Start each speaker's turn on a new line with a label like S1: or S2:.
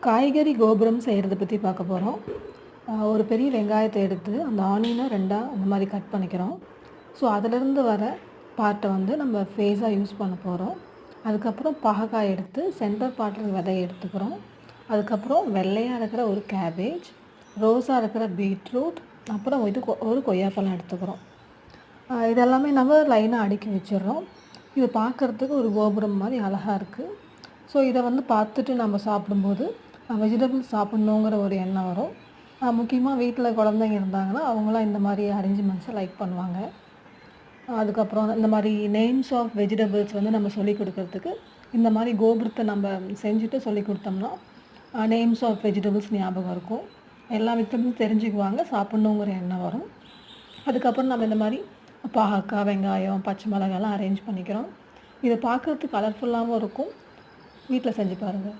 S1: காய்கறி கோபுரம் செய்கிறத பற்றி பார்க்க போகிறோம் ஒரு பெரிய வெங்காயத்தை எடுத்து அந்த ஆனியனை ரெண்டாக அந்த மாதிரி கட் பண்ணிக்கிறோம். ஸோ அதிலிருந்து வர பார்ட்டை வந்து நம்ம ஃபேஸாக யூஸ் பண்ண போகிறோம் அதுக்கப்புறம் பாகக்காய் எடுத்து சென்டர் பார்ட்டில் விதையை எடுத்துக்கிறோம். அதுக்கப்புறம் வெள்ளையாக இருக்கிற ஒரு கேபேஜ் ரோஸாக இருக்கிற பீட்ரூட் அப்புறம் இது கொ- ஒரு கொய்யாப்பழம் எடுத்துக்கிறோம். இதெல்லாமே நம்ம லைனாக அடுக்கி வச்சிடுறோம். இது பார்க்குறதுக்கு ஒரு கோபுரம் மாதிரி அழகாக இருக்குது ஸோ இதை வந்து பார்த்துட்டு நம்ம சாப்பிடும்போது வெஜிடபிள்ஸ் சாப்பிட்ணுங்கிற ஒரு எண்ணம் வரும். முக்கியமாக வீட்டில் குழந்தைங்க இருந்தாங்கன்னா அவங்களாம் இந்த மாதிரி அரேஞ்ச்மெண்ட்ஸை லைக் பண்ணுவாங்க. அதுக்கப்புறம் இந்த மாதிரி நேம்ஸ் ஆஃப் வெஜிடபிள்ஸ் வந்து நம்ம சொல்லிக் கொடுக்கறதுக்கு இந்த மாதிரி கோபுரத்தை நம்ம செஞ்சுட்டு சொல்லி கொடுத்தோம்னா நேம்ஸ் ஆஃப் வெஜிடபிள்ஸ் ஞாபகம் இருக்கும். எல்லா வித்தமும் தெரிஞ்சுக்குவாங்க சாப்பிட்ணுங்கிற எண்ணம் வரும். அதுக்கப்புறம் நம்ம இந்த மாதிரி பாகக்காய் வெங்காயம் பச்சை மிளகாலாம் அரேஞ்ச் பண்ணிக்கிறோம். இதை பார்க்குறதுக்கு கலர்ஃபுல்லாகவும் இருக்கும். வீட்டில் செஞ்சு பாருங்கள்